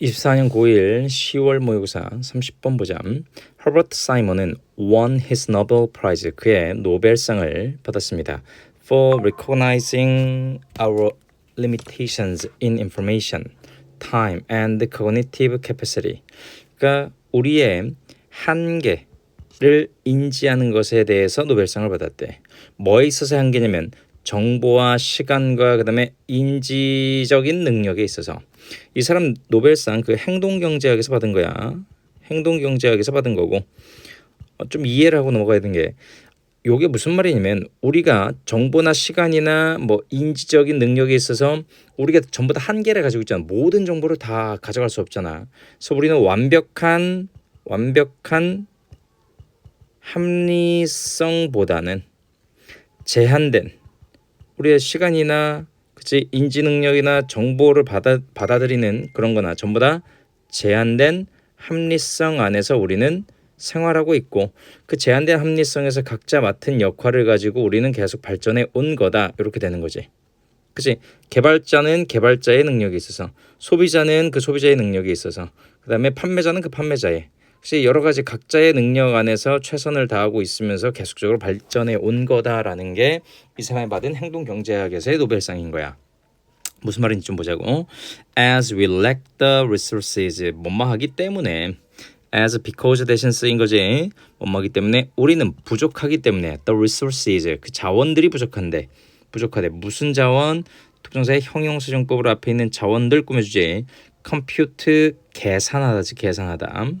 24년 9일 10월 모의고사 30번 보자. 허버트 사이먼은 won his Nobel Prize 그의 노벨상을 받았습니다. For recognizing our limitations in information, time, and cognitive capacity. 그러니까 우리의 한계를 인지하는 것에 대해서 노벨상을 받았대. 뭐에 있어서 한계냐면 정보와 시간과 그다음에 인지적인 능력에 있어서 이 사람 노벨상 그 행동 경제학에서 받은 거야. 행동 경제학에서 받은 거고 어, 좀 이해를 하고 넘어가야 되는 게 요게 무슨 말이냐면 우리가 정보나 시간이나 뭐 인지적인 능력에 있어서 우리가 전부 다 한계를 가지고 있잖아. 모든 정보를 다 가져갈 수 없잖아. 그래서 우리는 완벽한 완벽한 합리성보다는 제한된 우리의 시간이나 그치 인지 능력이나 정보를 받아 받아들이는 그런 거나 전부 다 제한된 합리성 안에서 우리는 생활하고 있고 그 제한된 합리성에서 각자 맡은 역할을 가지고 우리는 계속 발전해 온 거다 이렇게 되는 거지. 그치 개발자는 개발자의 능력이 있어서 소비자는 그 소비자의 능력이 있어서 그 다음에 판매자는 그 판매자의 혹시 여러 가지 각자의 능력 안에서 최선을 다하고 있으면서 계속적으로 발전해 온 거다라는 게 이 사람이 받은 행동 경제학에서의 노벨상인 거야. 무슨 말인지 좀 보자고. As we lack the resources, 뭐뭐하기 때문에 as because 대신 쓰인 거지. 뭐뭐하기 때문에 우리는 부족하기 때문에 the resources 그 자원들이 부족한데 부족하대 무슨 자원? 투정사의 형용사정법으로 앞에 있는 자원들 꾸며주지. compute 계산하다지 계산하다.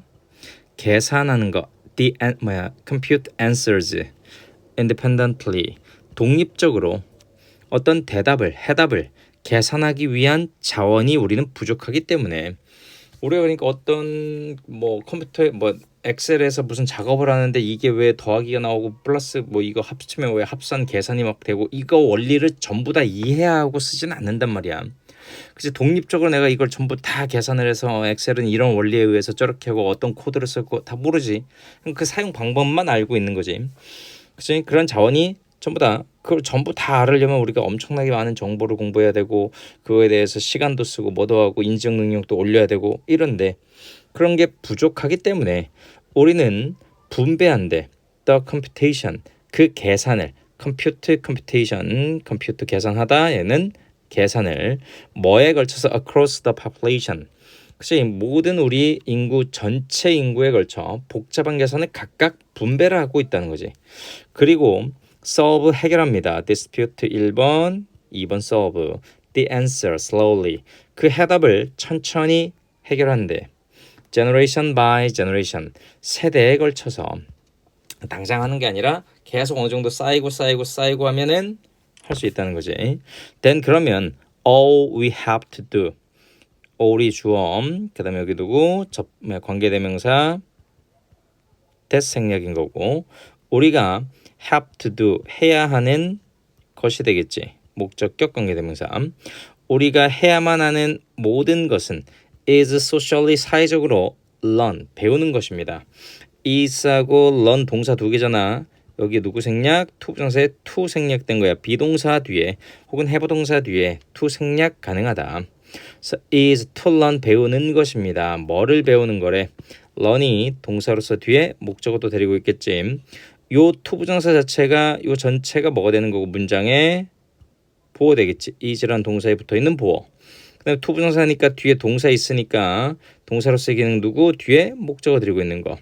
계산하는 거 the 뭐야 compute answers independently 독립적으로 어떤 대답을 해답을 계산하기 위한 자원이 우리는 부족하기 때문에 우리가 그러니까 어떤 뭐 컴퓨터에 뭐 엑셀에서 무슨 작업을 하는데 이게 왜 더하기가 나오고 플러스 뭐 이거 합치면 왜 합산 계산이 막 되고 이거 원리를 전부 다 이해하고 쓰진 않는단 말이야. 그치 독립적으로 내가 이걸 전부 다 계산을 해서 엑셀은 이런 원리에 의해서 저렇게 하고 어떤 코드를 쓰고 다 모르지. 그 사용 방법만 알고 있는 거지. 그치 그런 자원이 전부 다 그걸 전부 다 알으려면 우리가 엄청나게 많은 정보를 공부해야 되고 그거에 대해서 시간도 쓰고 뭐도 하고 인지적 능력도 올려야 되고 이런데 그런 게 부족하기 때문에 우리는 분배한데 the computation 그 계산을 컴퓨터 컴퓨테이션 컴퓨터 계산하다 얘는 계산을 뭐에 걸쳐서 across the population. 그치 모든 우리 인구 전체 인구에 걸쳐 복잡한 계산을 각각 분배를 하고 있다는 거지. 그리고 solve 해결합니다. dispute 1번 2번 solve. the answer slowly. 그 해답을 천천히 해결한대 generation by generation 세대에 걸쳐서 당장 하는 게 아니라 계속 어느 정도 쌓이고 쌓이고 쌓이고 하면은 할 수 있다는 거지. then 그러면 all we have to do all이 주어 그다음에 여기 누구 접 관계대명사 that 생략인 거고 우리가 have to do 해야 하는 것이 되겠지. 목적격 관계대명사 우리가 해야만 하는 모든 것은 is socially 사회적으로 learn 배우는 것입니다. is하고 learn 동사 두 개잖아. 여기 누구 생략? 투부정사에 to 생략된 거야. 비동사 뒤에 혹은 해부 동사 뒤에 to 생략 가능하다. So is to learn 배우는 것입니다. 뭐를 배우는 거래? learn이 동사로서 뒤에 목적어도 데리고 있겠지. 요 투부정사 자체가 요 전체가 뭐가 되는 거고 문장에 보호 되겠지. is란 동사에 붙어 있는 보호. 그다음에 투부정사니까 뒤에 동사 있으니까 동사로서의 기능 누구 뒤에 목적어 드리고 있는 거.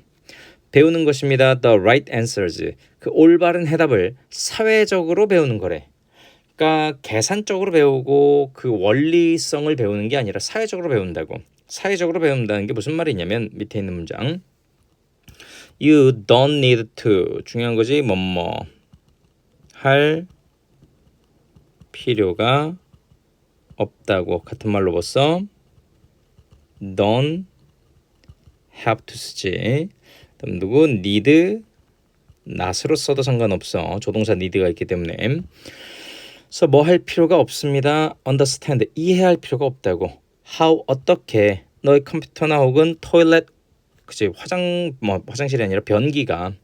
배우는 것입니다. The right answers. 그 올바른 해답을 사회적으로 배우는 거래. 그러니까 계산적으로 배우고 그 원리성을 배우는 게 아니라 사회적으로 배운다고. 사회적으로 배운다는 게 무슨 말이냐면 밑에 있는 문장. You don't need to 중요한 거지 뭐뭐 할 필요가 없다고 같은 말로 봤어. don't have to 쓰지. 그다음 누구 need not으로 써도 상관없어. 조동사 need가 있기 때문에. 그래서 뭐 할 필요가 없습니다. understand 이해할 필요가 없다고. how 어떻게 너의 컴퓨터나 혹은 토일렛 그치 화장 뭐 화장실이 아니라 변기가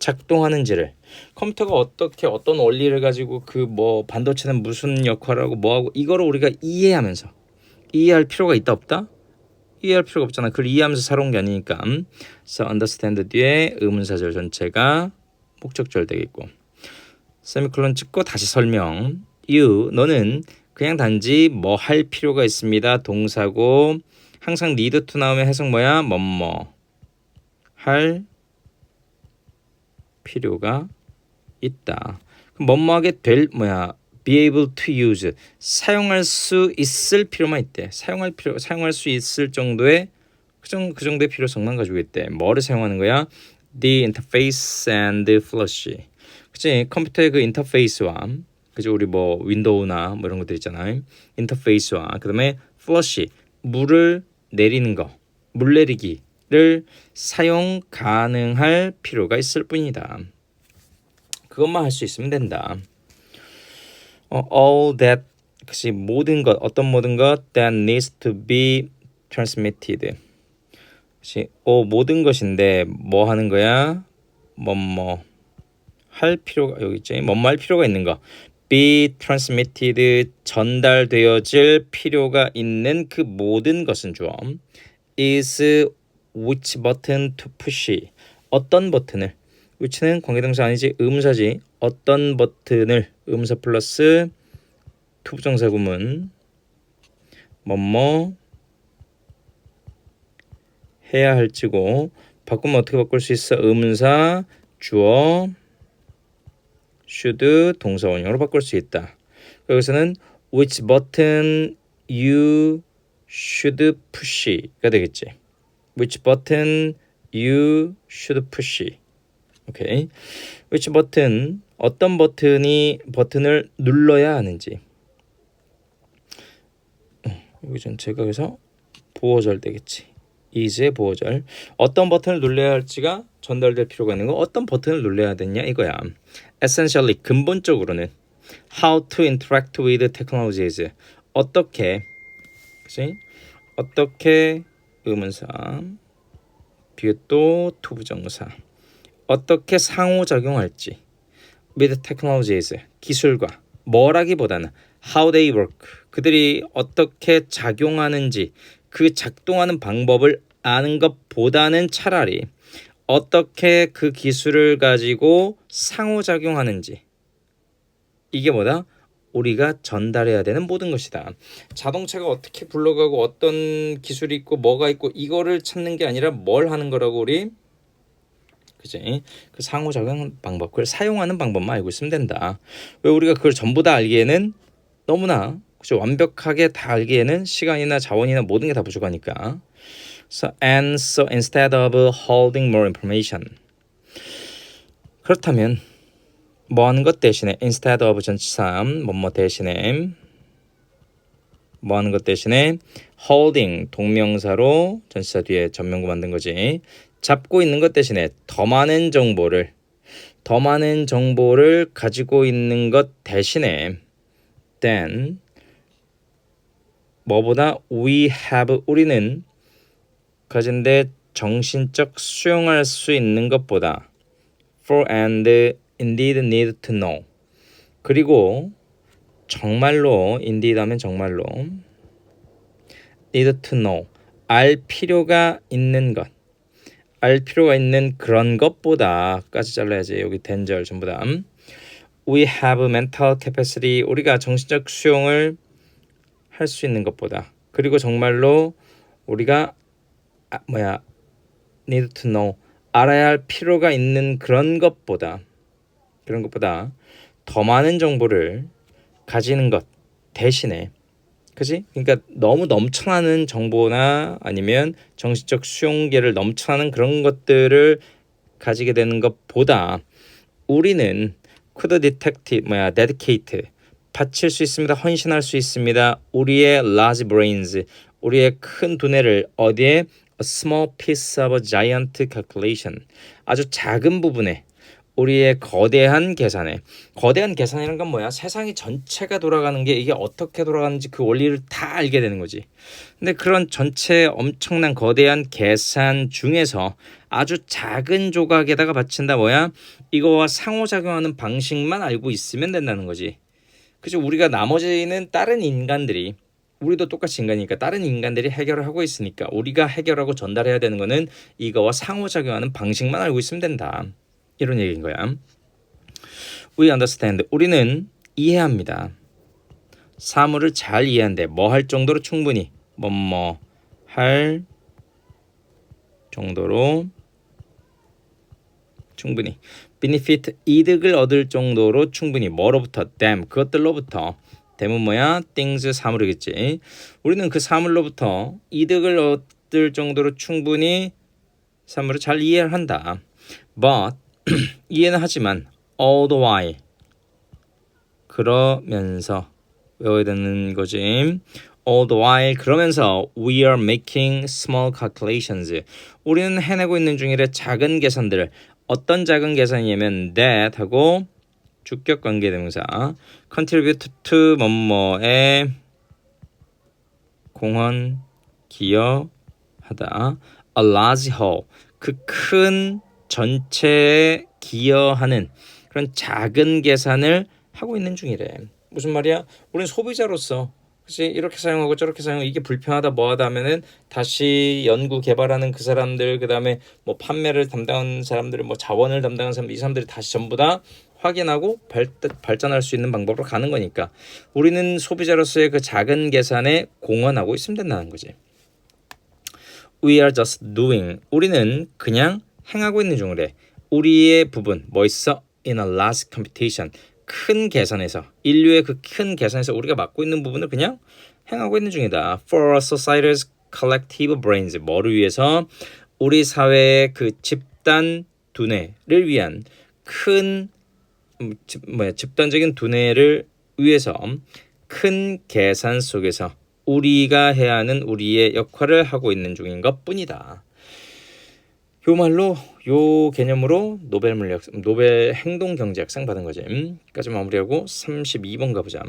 작동하는지를 컴퓨터가 어떻게 어떤 원리를 가지고 그 뭐 반도체는 무슨 역할을 하고 뭐 하고 이거를 우리가 이해하면서 이해할 필요가 있다 없다 이해할 필요가 없잖아. 그걸 이해하면서 살아온 게 아니니까. So understand 뒤에 의문사절 전체가 목적절 되겠고. 세미콜론 찍고 다시 설명. You 너는 그냥 단지 뭐 할 필요가 있습니다. 동사고 항상 need to 나오면 해석 뭐야? 뭐뭐 할 필요가 있다. 그럼 뭐뭐 하게 될 뭐야? Be able to use 사용할 수 있을 필요만 있대. 사용할 필요 사용할 수 있을 정도의 그, 정, 그 정도의 필요성만 가지고 있대. 뭐를 사용하는 거야? The interface and flush. 그치 컴퓨터의 그 인터페이스와 그죠 우리 뭐 윈도우나 뭐 이런 것들 있잖아요. 인터페이스와 그다음에 flush 물을 내리는 거, 물 내리기를 사용 가능할 필요가 있을 뿐이다. 그것만 할 수 있으면 된다. 어, all that 그치 모든 것 어떤 모든 것 that needs to be transmitted. 그치 어, 모든 것인데 뭐 하는 거야? 뭐뭐 할 필요가 여기 있지. 뭐뭐 할 필요가 있는 거. be transmitted 전달되어질 필요가 있는 그 모든 것은 주어 is which button to push 어떤 버튼을 which는 관계동사 아니지 의문사지 어떤 버튼을 의문사 플러스 to 부정사 구문 뭐뭐 해야 할지고 바꾸면 어떻게 바꿀 수 있어 의문사 주어 should 동사 원형으로 바꿀 수 있다. 여기서는 which button you should push가 되겠지. which button you should push. 오케이. which button 어떤 버튼이 버튼을 눌러야 하는지. 어, 여기 전체가 그래서 보어절 되겠지. is의 보어절. 어떤 버튼을 눌러야 할지가 전달될 필요가 있는 거. 어떤 버튼을 눌러야 되냐 이거야. essentially 근본적으로는 how to interact with technologies 어떻게 그치? 어떻게 의문사 비또 투부정사 어떻게 상호작용할지 with technologies 기술과 뭐라기보다는 how they work 그들이 어떻게 작용하는지 그 작동하는 방법을 아는 것보다는 차라리 어떻게 그 기술을 가지고 상호작용하는지 이게 뭐다? 우리가 전달해야 되는 모든 것이다. 자동차가 어떻게 굴러가고 어떤 기술이 있고 뭐가 있고 이거를 찾는 게 아니라 뭘 하는 거라고 우리 그지? 그 상호작용 방법, 그걸 사용하는 방법만 알고 있으면 된다. 왜 우리가 그걸 전부 다 알기에는 너무나 그죠? 완벽하게 다 알기에는 시간이나 자원이나 모든 게 다 부족하니까. So and so instead of holding more information. 그렇다면 뭐 하는 것 대신에 instead of 전치사 뭐뭐 대신에 뭐 하는 것 대신에 holding 동명사로 전치사 뒤에 전명구 만든 거지. 잡고 있는 것 대신에 더 많은 정보를 더 많은 정보를 가지고 있는 것 대신에 then 뭐보다 we have 우리는 가진데 정신적 수용할 수 있는 것보다 for and indeed need to know. 그리고 정말로 indeed 하면 정말로 need to know. 알 필요가 있는 것, 알 필요가 있는 그런 것보다까지 잘라야지. 여기 된절 전부 다. We have mental capacity. 우리가 정신적 수용을 할 수 있는 것보다. 그리고 정말로 우리가 아, 뭐야 need to know. 알아야 할 필요가 있는 그런 것보다 그런 것보다 더 많은 정보를 가지는 것 대신에 그지? 그러니까 너무 넘쳐나는 정보나 아니면 정신적 수용계를 넘쳐나는 그런 것들을 가지게 되는 것보다 우리는 could detect 뭐야 dedicate 바칠 수 있습니다. 헌신할 수 있습니다. 우리의 large brains 우리의 큰 두뇌를 어디에 a small piece of a giant calculation 아주 작은 부분에 우리의 거대한 계산에 거대한 계산이라는 건 뭐야? 세상이 전체가 돌아가는 게 이게 어떻게 돌아가는지 그 원리를 다 알게 되는 거지. 근데 그런 전체 엄청난 거대한 계산 중에서 아주 작은 조각에다가 바친다 뭐야? 이거와 상호작용하는 방식만 알고 있으면 된다는 거지. 그죠? 우리가 나머지는 다른 인간들이 우리도 똑같이 인간이니까 다른 인간들이 해결을 하고 있으니까 우리가 해결하고 전달해야 되는 거는 이거와 상호작용하는 방식만 알고 있으면 된다. 이런 얘기인 거야. We understand. 우리는 이해합니다. 사물을 잘 이해한대. 뭐할 정도로 충분히. 뭐 뭐 할 정도로 충분히. Benefit 이득을 얻을 정도로 충분히. 뭐로부터? them. 그것들로부터. them은 뭐야? things 사물이겠지. 우리는 그 사물로부터 이득을 얻을 정도로 충분히 사물을 잘 이해를 한다. But 이해는 하지만 all the while 그러면서 외워야 되는 거지 all the while 그러면서 we are making small calculations 우리는 해내고 있는 중이래 작은 계산들을 어떤 작은 계산이냐면 that 하고 주격 관계 대명사 contribute to 뭐뭐에 공헌 기여하다 a large whole 그큰 전체에 기여하는 그런 작은 계산을 하고 있는 중이래 무슨 말이야 우리는 소비자로서 그치 이렇게 사용하고 저렇게 사용하고 이게 불편하다 뭐하다 하면은 다시 연구 개발하는 그 사람들 그다음에 뭐 판매를 담당하는 사람들 뭐 자원을 담당하는 사람들 이 사람들이 다시 전부 다 확인하고 발, 발전할 수 있는 방법으로 가는 거니까 우리는 소비자로서의 그 작은 계산에 공헌하고 있으면 된다는 거지. We are just doing. 우리는 그냥 행하고 있는 중이래. 우리의 부분 뭐 있어? In a large computation. 큰 계산에서 인류의 그 큰 계산에서 우리가 맡고 있는 부분을 그냥 행하고 있는 중이다. For society's collective brains. 뭐를 위해서? 우리 사회의 그 집단 두뇌를 위한 큰 음, 집, 뭐야 집단적인 두뇌를 위해서 큰 계산 속에서 우리가 해야 하는 우리의 역할을 하고 있는 중인 것 뿐이다. 요 말로 요 개념으로 노벨 물리학 노벨 행동 경제학상 받은 거지. 까지 마무리하고 32번 가보자.